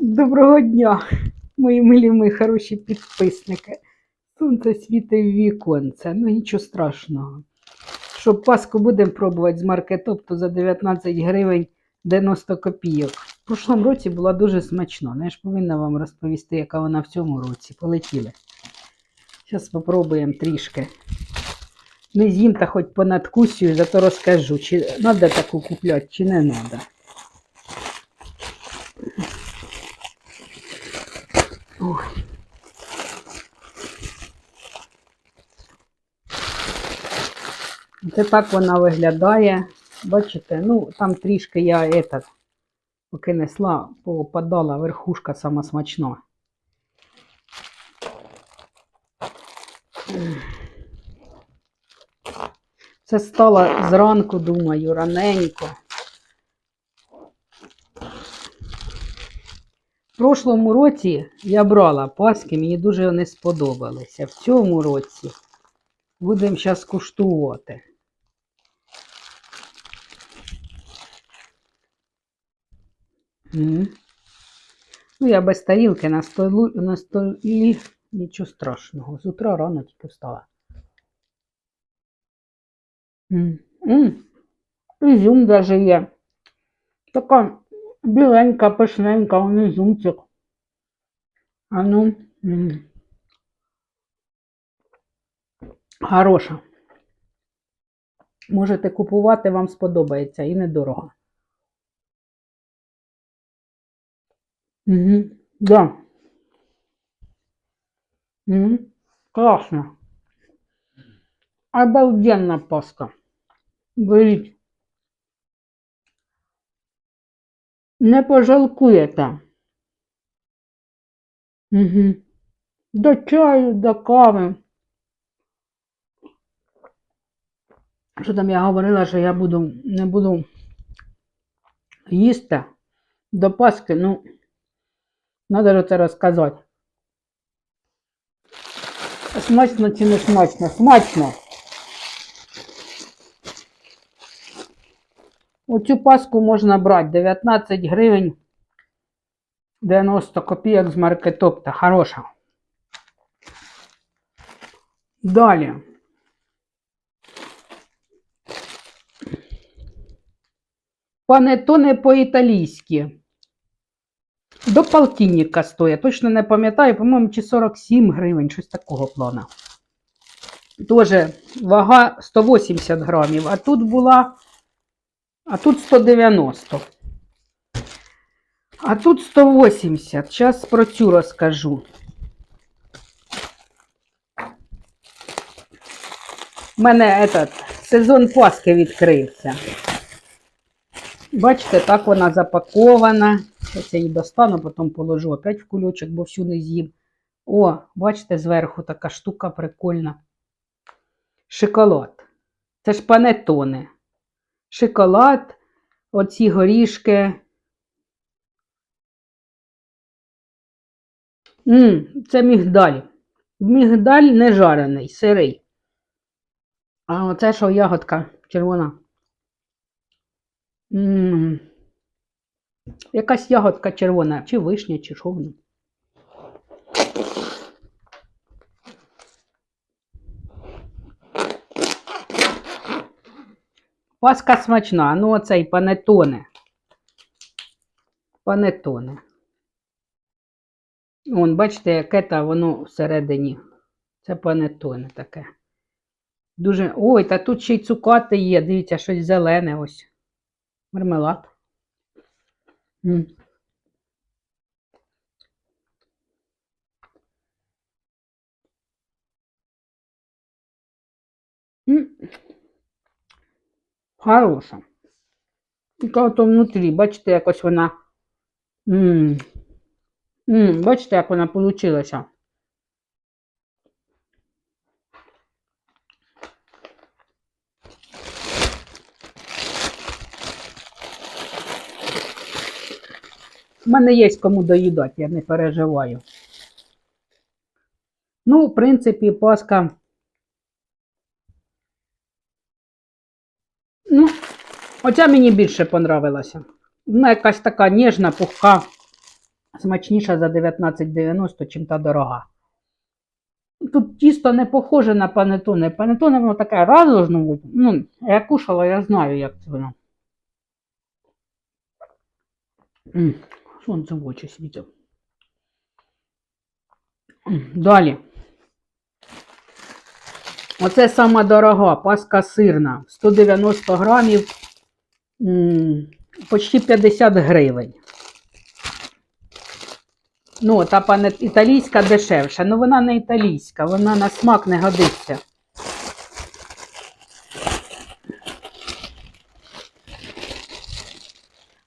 Доброго дня, мої милі мої хороші підписники. Сонце світить в віконце, ну нічого страшного. Щоб паску будемо пробувати з маркетопту за 19 гривень 90 копійок. В прошлому році була дуже смачна. Ну, я ж повинна вам розповісти, яка вона в цьому році. Полетіли. Зараз спробуємо трішки. Не з'їм та хоч понадкусію, зато розкажу, чи треба таку купляти, чи не треба. Ой. Це так вона виглядає. Бачите, ну там трішки я этот, поки несла, попадала верхушка сама смачна. Це стало зранку, думаю, раненько. В прошлому році я брала паски, мені дуже вони сподобалися. В цьому році будемо зараз куштувати. М. Ну, я без тарілки на столу, на столі нічого страшного. З утра рано тільки встала. М. М. Ізюм даже є. Така біленька, пишненька, он ізюмчик. А ну. Хороша. Можете купувати, вам сподобається і недорого. Угу. Да. Угу. Класно. Обалденна паста. Беріть. Не пожалкуєте. Угу. До чаю, до кави. Що там я говорила, що я буду, не буду їсти до Пасхи, ну, треба ж це розказати. Смачно чи не смачно? Смачно. Оцю паску можна брати 19 гривень 90 копійок з маркетопта. Хороша. Далі. Панетоне по-італійськи. До полтинника стоїть. Точно не пам'ятаю, по-моєму, чи 47 гривень, щось такого плана. Тоже вага 180 грамів, а тут була, а тут 190. А тут 180. Зараз про цю розкажу. У мене этот, сезон Пасхи відкрився. Бачите, так вона запакована. Зараз я її достану, потім положу опять в кульочок, бо всю не з'їм. О, бачите, зверху така штука прикольна. Шоколад. Це ж панетони. Шоколад, оці горішки. М, це мігдаль. Мігдаль не жарений, сирий. А оце що ягодка червона. М, Якась ягодка червона, чи вишня, чи що воно. Паска смачна, ну оцей панетоне. Панетоне. Вон, бачите, яке та воно всередині. Це панетоне таке. Дуже. Ой, та тут ще й цукати є. Дивіться, щось зелене ось. Мармелад. М. М. Хороша. Яка ото внутрі, бачите, якось вона. М. М, Бачите, як вона получилася. У мене є кому доїдати, я не переживаю. Ну, в принципі, паска. Ну, оця мені більше понравилася. Вона якась така ніжна, пухка, смачніша за 19,90, чим та дорога. Тут тісто не похоже на панетоне. Панетоне воно таке радужне. Ну, я кушала, я знаю, як це воно. Сонце в очі світить. Далі. Оце сама дорога, паска сирна. 190 грамів, почти 50 гривень. Ну, та пане італійська дешевша. Ну, вона не італійська, вона на смак не годиться.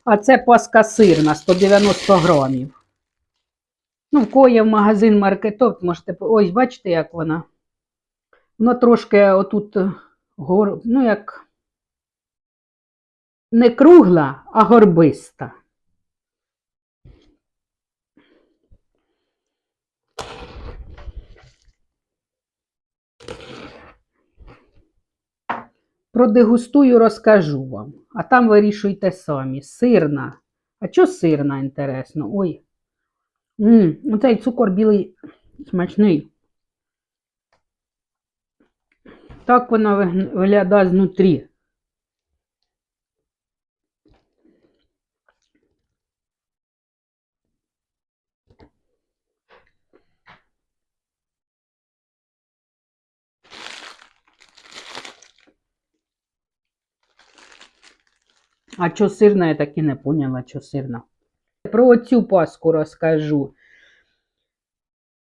А це паска сирна 190 грамів. Ну, в кого є в магазин маркетоп, можете. Ось, бачите, як вона. Вона трошки отут гор... ну, як не кругла, а горбиста. Продегустую, розкажу вам. А там вирішуйте самі. Сирна. А що сирна, інтересно? Ой. Оцей цукор білий смачний. Так вона виглядає знутрі. А що сирна, я так і не поняла, що сирна. Про оцю паску розкажу.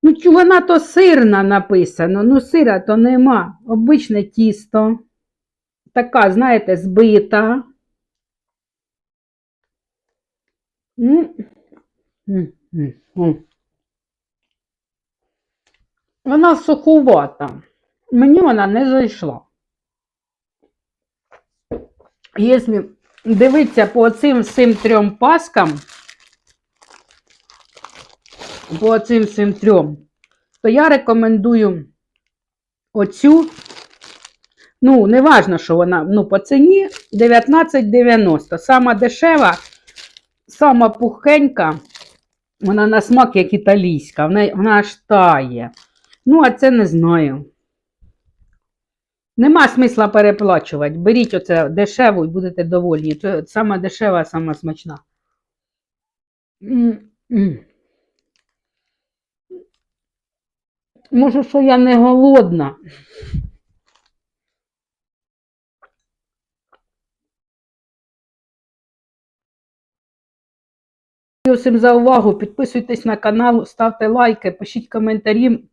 Ну, чу вона то сирна написано, ну сира то нема. Обичне тісто. Така, знаєте, збита. Вона суховата. Мені вона не зайшла. Якщо дивитися по цим всім трьом паскам, по цим всім трьом, то я рекомендую оцю. Ну, не важно, що вона ну, по ціні 19,90. Сама дешева, сама пухенька, вона на смак як італійська, вона, вона аж тає. Ну, а це не знаю. Нема смисла переплачувати. Беріть оце дешеву і будете довольні. Це сама дешева, сама смачна. Може, що я не голодна. Дякую всім за увагу. Підписуйтесь на канал, ставте лайки, пишіть коментарі.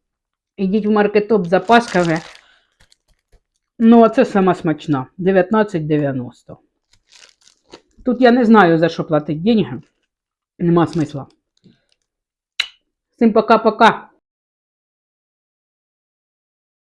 Ідіть в маркетоп за пасками. Ну, а це сама смачна. 19,90. Тут я не знаю, за що платити деньги. Нема смисла. Всім пока-пока.